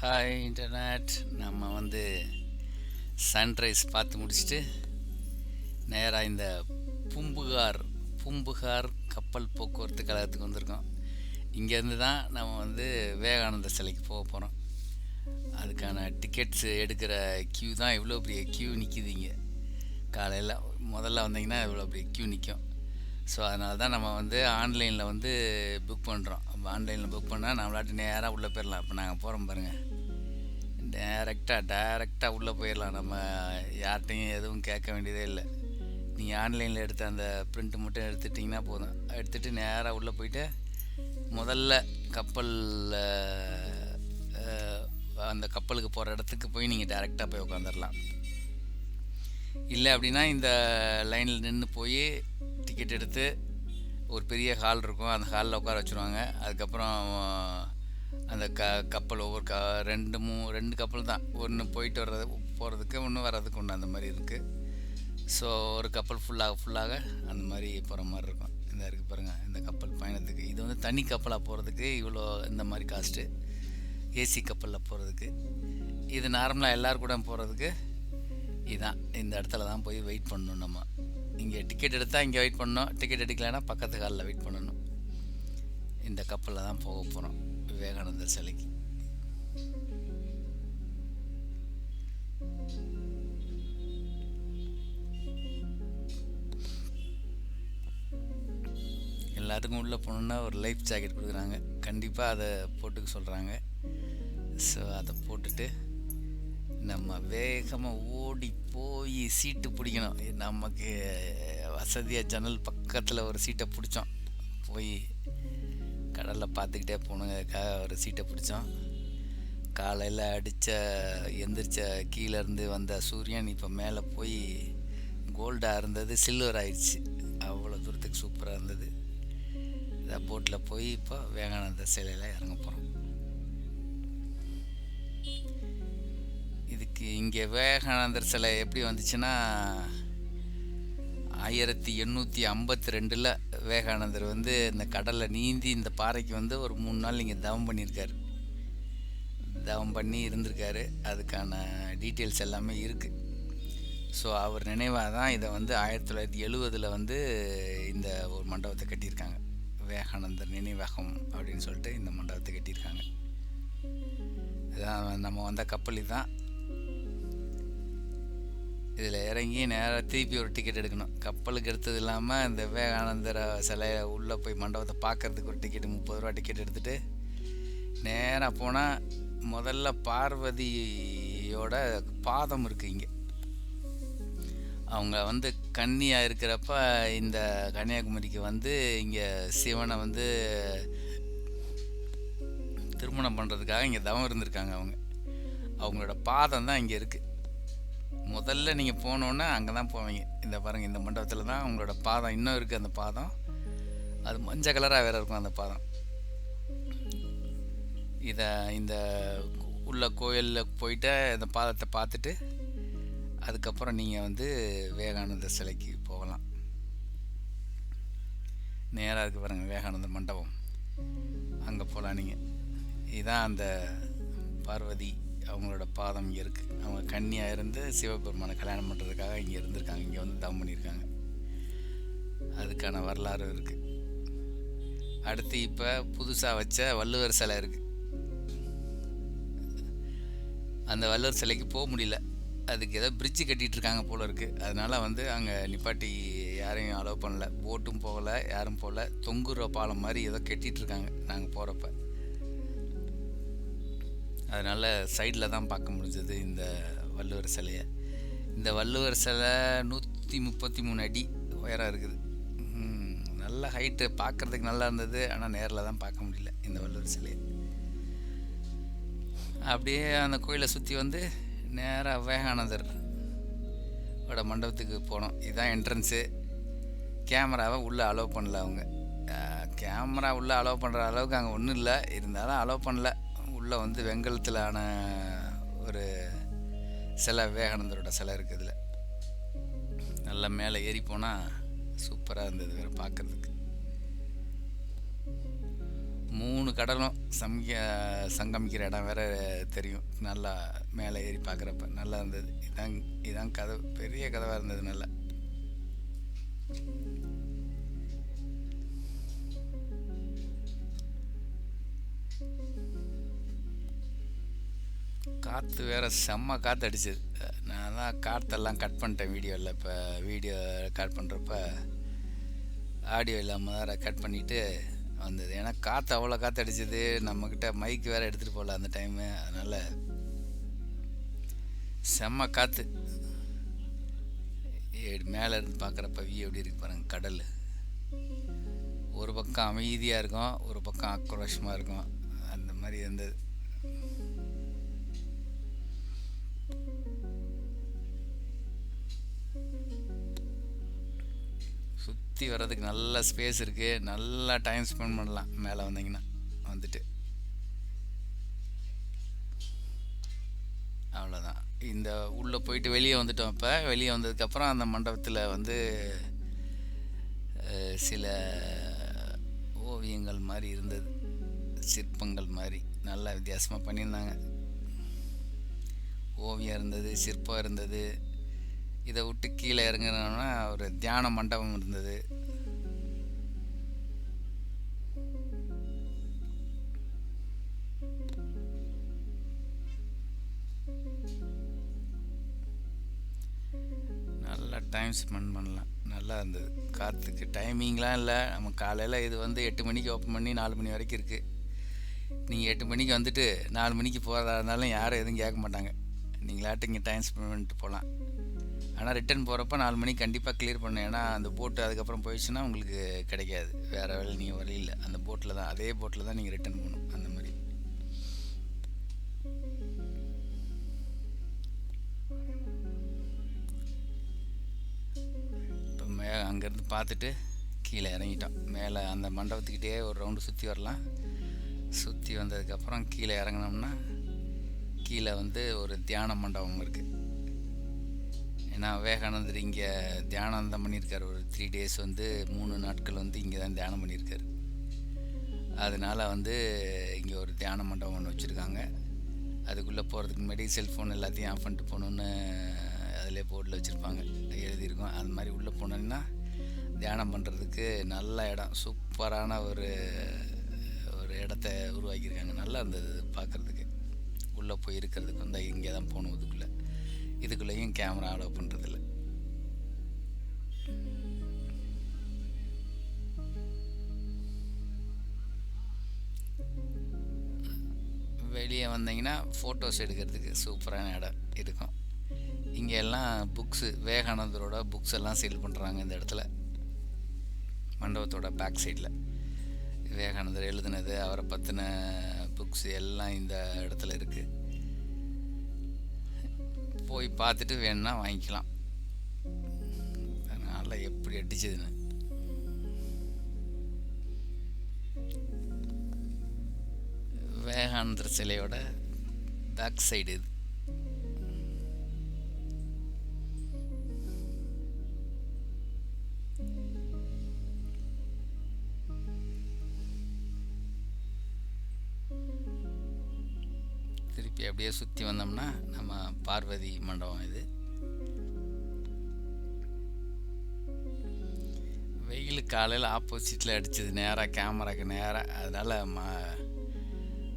Hi internet நம்ம வந்து sunrise பார்த்து முடிச்சுட்டு நேராக இந்த பூம்புகார் பூம்புகார் கப்பல் போக்குவரத்து கழகத்துக்கு வந்திருக்கோம். இங்கேருந்து தான் நம்ம வந்து விவேகானந்த சிலைக்கு போக போகிறோம் அதுக்கான டிக்கெட்ஸ் எடுக்கிற க்யூ தான் இவ்வளோ பெரிய க்யூ நிற்கிது இங்கே. காலையில் முதல்ல வந்தீங்கன்னா இவ்வளோ பெரிய க்யூ நிற்கும் ஸோ அதனால தான் நம்ம வந்து ஆன்லைனில் வந்து புக் பண்ணுறோம் ஆன்லைனில் புக் பண்ணால் நம்மளாட்டு நேராக உள்ளே போயிடலாம் இப்போ நாங்கள் போகிறோம் பாருங்கள் டேரெக்டாக டேரெக்டாக உள்ளே போயிடலாம் நம்ம யார்கிட்டையும் எதுவும் கேட்க வேண்டியதே இல்லை. நீங்கள் ஆன்லைனில் எடுத்த அந்த பிரிண்ட்டு மட்டும் எடுத்துட்டிங்கன்னா போதும். எடுத்துகிட்டு நேராக உள்ளே போயிட்டு முதல்ல கப்பலில் அந்த கப்பலுக்கு போகிற இடத்துக்கு போய் நீங்கள் டேரெக்டாக போய் உட்காந்துடலாம் இல்லை அப்படின்னா இந்த லைனில் நின்று போய் டிக்கெட் எடுத்து ஒரு பெரிய ஹால் இருக்கும். அந்த ஹாலில் உட்கார வச்சுருவாங்க. அதுக்கப்புறம் அந்த க கப்பல் ஒவ்வொரு க ரெண்டு மூ ரெண்டு கப்பல் தான். ஒன்று போயிட்டு வர்றது போகிறதுக்கு ஒன்று வர்றதுக்கு ஒன்று அந்த மாதிரி இருக்குது ஸோ ஒரு கப்பல் ஃபுல்லாக ஃபுல்லாக அந்த மாதிரி போகிற மாதிரி இருக்கும். இந்த இருக்குது பாருங்கள் இந்த கப்பல் பயணத்துக்கு. இது வந்து தனி கப்பலாக போகிறதுக்கு இவ்வளோ இந்த மாதிரி காஸ்ட்டு ஏசி கப்பலில் போகிறதுக்கு இது நார்மலாக எல்லோரும் கூட போகிறதுக்கு இதுதான் இந்த இடத்துல தான் போய் வெயிட் பண்ணணும் நம்ம. இங்கே டிக்கெட் எடுத்தால் இங்கே வெயிட் பண்ணணும். டிக்கெட் எடுக்கலைன்னா பக்கத்து காலில் வெயிட் பண்ணணும். இந்த கப்பலில் தான் போக போகிறோம் விவேகானந்தர் சிலைக்கு. எல்லாத்துக்கும் உள்ளே போகணுன்னா ஒரு லைஃப் ஜாக்கெட் கொடுக்குறாங்க. கண்டிப்பாக அதை போட்டுக்க சொல்கிறாங்க ஸோ அதை போட்டுட்டு நம்ம வேகமாக ஓடி போய் சீட்டு பிடிக்கணும். நமக்கு வசதியாக ஜன்னல் பக்கத்தில் ஒரு சீட்டை பிடிச்சோம். போய் கடலில் பார்த்துக்கிட்டே போகணுங்கிறதுக்காக ஒரு சீட்டை பிடிச்சோம். காலையில் அடித்த எந்திரிச்ச கீழேருந்து வந்த சூரியன் இப்போ மேலே போய் கோல்டாக இருந்தது சில்வர் ஆயிடுச்சு. அவ்வளோ தூரத்துக்கு சூப்பராக இருந்தது. இதை போட்டில் போய் இப்போ வேகானந்த சிலையில் இறங்க போகிறோம் இதுக்கு இங்கே விவேகானந்தர் சிலை எப்படி வந்துச்சுன்னா ஆயிரத்தி எண்ணூற்றி ஐம்பத்தி ரெண்டில் விவேகானந்தர் வந்து இந்த கடலில் நீந்தி இந்த பாறைக்கு வந்து ஒரு மூணு நாள் இங்கே தவம் பண்ணியிருக்காரு. தவம் பண்ணி இருந்திருக்காரு. அதுக்கான டீட்டெயில்ஸ் எல்லாமே இருக்குது ஸோ அவர் நினைவாக தான் இதை வந்து ஆயிரத்தி தொள்ளாயிரத்தி எழுவதில் வந்து இந்த ஒரு மண்டபத்தை கட்டியிருக்காங்க. விவேகானந்தர் நினைவகம் அப்படின்னு சொல்லிட்டு இந்த மண்டபத்தை கட்டியிருக்காங்க. இதான் நம்ம வந்த கப்பலி தான் இதில் இறங்கி நேராக திருப்பி ஒரு டிக்கெட் எடுக்கணும். கப்பலுக்கு எடுத்தது இல்லாமல் இந்த விவேகானந்தர் சிலையை உள்ளே போய் மண்டபத்தை பார்க்குறதுக்கு ஒரு டிக்கெட் முப்பது ரூபா டிக்கெட் எடுத்துகிட்டு நேராக போனால் முதல்ல பார்வதியோட பாதம் இருக்குது இங்கே. அவங்க வந்து கன்னியாக இருக்கிறப்ப இந்த கன்னியாகுமரிக்கு வந்து இங்கே சிவனை வந்து திருமணம் பண்ணுறதுக்காக இங்கே தவம் இருந்திருக்காங்க அவங்க. அவங்களோட பாதம் தான் இங்கே இருக்குது முதல்ல நீங்கள் போனோன்னே அங்கே தான் போவீங்க. இந்த பாருங்கள் இந்த மண்டபத்தில் தான் உங்களோட பாதம். இன்னும் இருக்குது அந்த பாதம். அது மஞ்சள் கலராக வேறு இருக்கும் அந்த பாதம். இதை இந்த உள்ள கோயிலில் போயிட்டு இந்த பாதத்தை பார்த்துட்டு அதுக்கப்புறம் நீங்கள் வந்து விவேகானந்த சிலைக்கு போகலாம். நேராக இருக்குது பாருங்கள் விவேகானந்த மண்டபம். அங்கே போகலாம் நீங்கள் இதுதான் அந்த பார்வதி அவங்களோட பாதம் இங்கே இருக்குது அவங்க கன்னியாக இருந்து சிவபெருமானை கல்யாணம் பண்ணுறதுக்காக இங்கே இருந்திருக்காங்க. இங்கே வந்து தவம் பண்ணியிருக்காங்க. அதுக்கான வரலாறு இருக்குது அடுத்து இப்போ புதுசாக வச்ச வள்ளுவர் சிலை இருக்குது அந்த வள்ளுவர் சிலைக்கு போக முடியல. அதுக்கு ஏதோ பிரிட்ஜு கட்டிகிட்டு இருக்காங்க போல் இருக்குது அதனால் வந்து அங்கே நிப்பாட்டி யாரையும் அலோவ் பண்ணல. போட்டும் போகலை யாரும் போகல. தொங்குற பாலம் மாதிரி ஏதோ கட்டிகிட்ருக்காங்க நாங்கள் போகிறப்ப அதனால் சைடில் தான் பார்க்க முடிஞ்சது இந்த வள்ளுவர் சிலையை. இந்த வள்ளுவர் சிலை நூற்றி முப்பத்தி மூணு அடி உயரம் இருக்குது. நல்ல ஹைட்டு பார்க்குறதுக்கு நல்லா இருந்தது ஆனால் நேரில் தான் பார்க்க முடியல இந்த வள்ளுவர் சிலையை. அப்படியே அந்த கோயிலை சுற்றி வந்து நேராக விவேகானந்தர் ஓட மண்டபத்துக்கு போனோம். இதுதான் என்ட்ரன்ஸு கேமராவை உள்ளே அலோவ் பண்ணல அவங்க. கேமரா உள்ளே அலோவ் பண்ணுற அளவுக்கு அங்கே ஒன்றும் இல்லை. இருந்தாலும் அலோவ் பண்ணல. உள்ளே வந்து வெங்கலத்தில் ஆன ஒரு சிலை விவேகானந்தரோட சிலை இருக்குது இதில். நல்லா மேலே ஏறி போனால் சூப்பராக இருந்தது வேறு பார்க்குறதுக்கு மூணு கடலும் சமிக்க சங்கமிக்கிற இடம் வேற தெரியும். நல்லா மேலே ஏறி பார்க்குறப்ப நல்லா இருந்தது. இதான் இதான் கதவு. பெரிய கதவாக இருந்தது நல்லா. காற்று வேற செம்ம காற்று அடிச்சது நான் தான் காற்றெல்லாம் கட் பண்ணிட்டேன் வீடியோவில் இப்போ வீடியோ கட் பண்ணுறப்ப ஆடியோ இல்லாமல் தான் கட் பண்ணிவிட்டு வந்தது. ஏன்னா காற்று அவ்வளோ காற்று அடிச்சது நம்மக்கிட்ட மைக் வேறு எடுத்துகிட்டு போகல அந்த டைமு அதனால் செம்ம காற்று மேலே இருந்து பார்க்குறப்ப வியூ எப்படி இருக்கு பாருங்கள் கடல். ஒரு பக்கம் அமைதியாக இருக்கும் ஒரு பக்கம் ஆக்ரோஷமாக இருக்கும். அந்த மாதிரி இருந்தது. சுற்றி வர்றதுக்கு நல்ல ஸ்பேஸ் இருக்குது நல்லா டைம் ஸ்பெண்ட் பண்ணலாம். மேலே வந்தீங்கன்னா. வந்துட்டு. அவ்வளோதான் இந்த உள்ளே போயிட்டு வெளியே வந்துட்டோம் இப்போ. வெளியே வந்ததுக்கப்புறம் அந்த மண்டபத்தில் வந்து சில ஓவியங்கள் மாதிரி இருந்தது. சிற்பங்கள் மாதிரி. நல்லா வித்தியாசமாக பண்ணியிருந்தாங்க. ஓவியம் இருந்தது சிற்பம் இருந்தது. இதை விட்டு கீழே இறங்கினோம்னா ஒரு தியான மண்டபம் இருந்தது. நல்லா டைம் ஸ்பெண்ட் பண்ணலாம். நல்லா இருந்தது. காற்றுக்கு டைமிங்லாம் இல்லை. நம்ம காலையில் இது வந்து எட்டு மணிக்கு ஓப்பன் பண்ணி நாலு மணி வரைக்கும் இருக்குது நீங்கள் எட்டு மணிக்கு வந்துட்டு நாலு மணிக்கு போகிறதா இருந்தாலும் யாரும் எதுவும் கேட்க மாட்டாங்க. நீங்களாட்டு இங்கே டைம் ஸ்பெண்ட் பண்ணிட்டு போகலாம் ஆனால் ரிட்டர்ன் போகிறப்ப நாலு மணிக்கு கண்டிப்பாக கிளியர் பண்ணு. ஏன்னா அந்த போட்டு அதுக்கப்புறம் போயிடுச்சுன்னா உங்களுக்கு கிடைக்காது. வேறு வேலை நீங்கள் வழி இல்லை. அந்த போட்டில் தான் அதே போட்டில் தான் நீங்கள் ரிட்டர்ன் போகணும் அந்த மாதிரி. இப்போ மே அங்கேருந்து பார்த்துட்டு கீழே இறங்கிட்டோம். மேலே அந்த மண்டபத்துக்கிட்டே ஒரு ரவுண்டு சுற்றி வரலாம். சுற்றி வந்ததுக்கப்புறம் கீழே இறங்கினோம்னா கீழே வந்து ஒரு தியான மண்டபம் இருக்குது ஏன்னா விவேகானந்தர் இங்கே தியானம் பண்ணியிருக்காரு. ஒரு த்ரீ டேஸ் வந்து மூணு நாட்கள் வந்து இங்கே தான் தியானம் பண்ணியிருக்காரு. அதனால் வந்து இங்கே ஒரு தியான மண்டபம் ஒன்று வச்சுருக்காங்க. அதுக்குள்ளே போகிறதுக்கு முன்னாடி செல்ஃபோன் எல்லாத்தையும் ஆஃப் பண்ணிட்டு போகணுன்னு அதிலே போர்டில் வச்சுருப்பாங்க. எழுதியிருக்கோம். அது மாதிரி உள்ளே போனோன்னா தியானம் பண்ணுறதுக்கு நல்ல இடம். சூப்பரான ஒரு ஒரு இடத்த உருவாக்கியிருக்காங்க. நல்லா இருந்தது பார்க்குறதுக்கு. உள்ளே போய் இருக்கிறதுக்கு வந்து இங்கே தான் போகணும். இதுக்குள்ளே இதுக்குள்ளேயும் கேமரா அலோவ் பண்ணுறதில்ல வெளியே வந்தீங்கன்னா ஃபோட்டோஸ் எடுக்கிறதுக்கு சூப்பரான இடம் இருக்கும். இங்கே எல்லாம் புக்ஸு விவேகானந்தரோட புக்ஸ் எல்லாம் சேல் பண்ணுறாங்க இந்த இடத்துல. மண்டபத்தோட பேக் சைடில் விவேகானந்தர் எழுதுனது அவரை பற்றின புக்ஸ் எல்லாம் இந்த இடத்துல இருக்குது போய் பார்த்துட்டு வேணும்னா வாங்கிக்கலாம். அதனால் எப்படி அடிச்சதுன்னு. வேகானந்தர் சிலையோட பேக் சைடு இது. அப்படியே சுற்றி வந்தோம்னா நம்ம பார்வதி மண்டபம் இது. வெயில் காலையில் ஆப்போசிட்டில் அடிச்சது நேராக கேமராக்கு நேராக அதனால் ம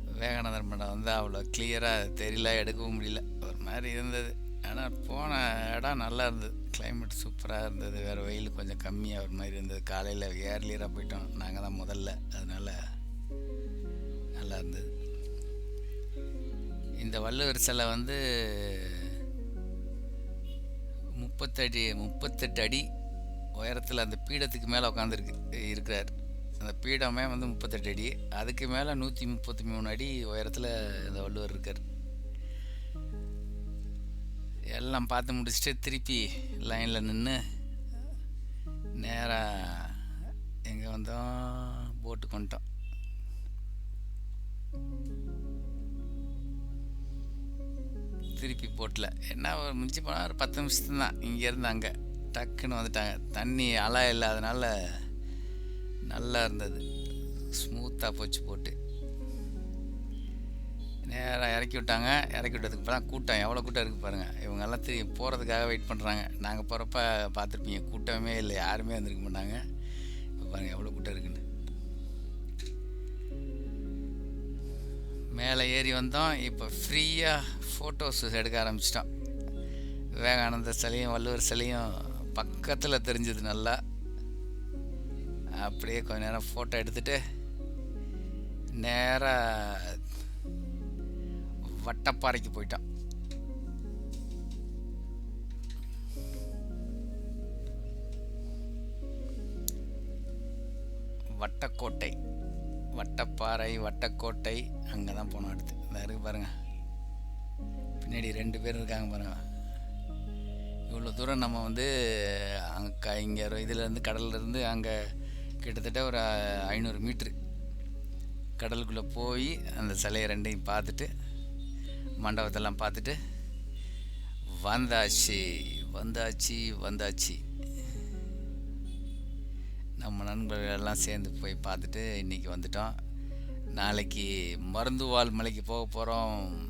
விவேகானந்தர் மண்டபம் வந்து அவ்வளோ கிளியராக தெரியல எடுக்கவும் முடியல. ஒரு மாதிரி இருந்தது. ஆனால் போன இடம் நல்லா இருந்தது. கிளைமேட் சூப்பராக இருந்தது. வேறு வெயில் கொஞ்சம் கம்மியாக ஒரு மாதிரி இருந்தது. காலையில் ஏர்லியராக போயிட்டோம். நாங்கள் தான் முதல்ல. அதனால் இந்த வள்ளுவர் சிலை வந்து முப்பத்தடி முப்பத்தெட்டு அடி உயரத்தில் அந்த பீடத்துக்கு மேலே உட்காந்துருக்கு இருக்கிறார். அந்த பீடமே வந்து முப்பத்தெட்டு அடி. அதுக்கு மேலே நூற்றி முப்பத்தி மூணு அடி உயரத்தில் இந்த வள்ளுவர் இருக்கார். எல்லாம் பார்த்து முடிச்சுட்டு திருப்பி லைனில் நின்று நேராக எங்கே வந்தோம்? போட்டு கொண்டோம் திருப்பி போட்டில். என்ன ஒரு மிஞ்சி போனால் ஒரு பத்து நிமிஷத்துந்தான் இங்கேருந்து அங்கே டக்குன்னு வந்துட்டாங்க. தண்ணி அலை இல்லாதனால நல்லா இருந்தது. ஸ்மூத்தாக போச்சு போட்டு. நேராக இறக்கி விட்டாங்க. இறக்கி விட்டதுக்கு அப்புறம் கூட்டம். எவ்வளோ கூட்டம் இருக்குது பாருங்கள் இவங்கெல்லாம் திரும்பி போகிறதுக்காக வெயிட் பண்ணுறாங்க நாங்கள் போகிறப்ப பார்த்துருப்பீங்க. கூட்டமே இல்லை. யாருமே வந்திருக்க மாட்டாங்க. இப்போ பாருங்கள் எவ்வளோ கூட்டம் இருக்குன்னு. மேலே ஏறி வந்தோம். இப்போ ஃப்ரீயாக ஃபோட்டோஸ் எடுக்க ஆரம்பிச்சிட்டோம். விவேகானந்த சிலையும் வள்ளுவர் சிலையும் பக்கத்தில் தெரிஞ்சது நல்லா. அப்படியே கொஞ்ச நேரம் ஃபோட்டோ எடுத்துகிட்டு நேராக வட்டப்பாறைக்கு போயிட்டோம். வட்டக்கோட்டை. வட்டப்பாறை வட்டக்கோட்டை அங்கே தான் போனோம் அடுத்து. இந்த இருக்கு பாருங்கள் பின்னாடி ரெண்டு பேர் இருக்காங்க பாருங்கள் இவ்வளோ தூரம் நம்ம வந்து அங்கே இங்கே இதுலேருந்து கடல்லேருந்து அங்கே கிட்டத்தட்ட ஒரு ஐநூறு மீட்ரு கடலுக்குள்ளே போய் அந்த சிலையை ரெண்டையும் பார்த்துட்டு மண்டபத்தெல்லாம் பார்த்துட்டு வந்தாச்சு வந்தாச்சு வந்தாச்சு. நம்ம நண்பர்கள் எல்லாம் சேர்ந்து போய் பார்த்துட்டு இன்றைக்கி வந்துட்டோம். நாளைக்கு மருந்துவால் மலைக்கு போக போகிறோம்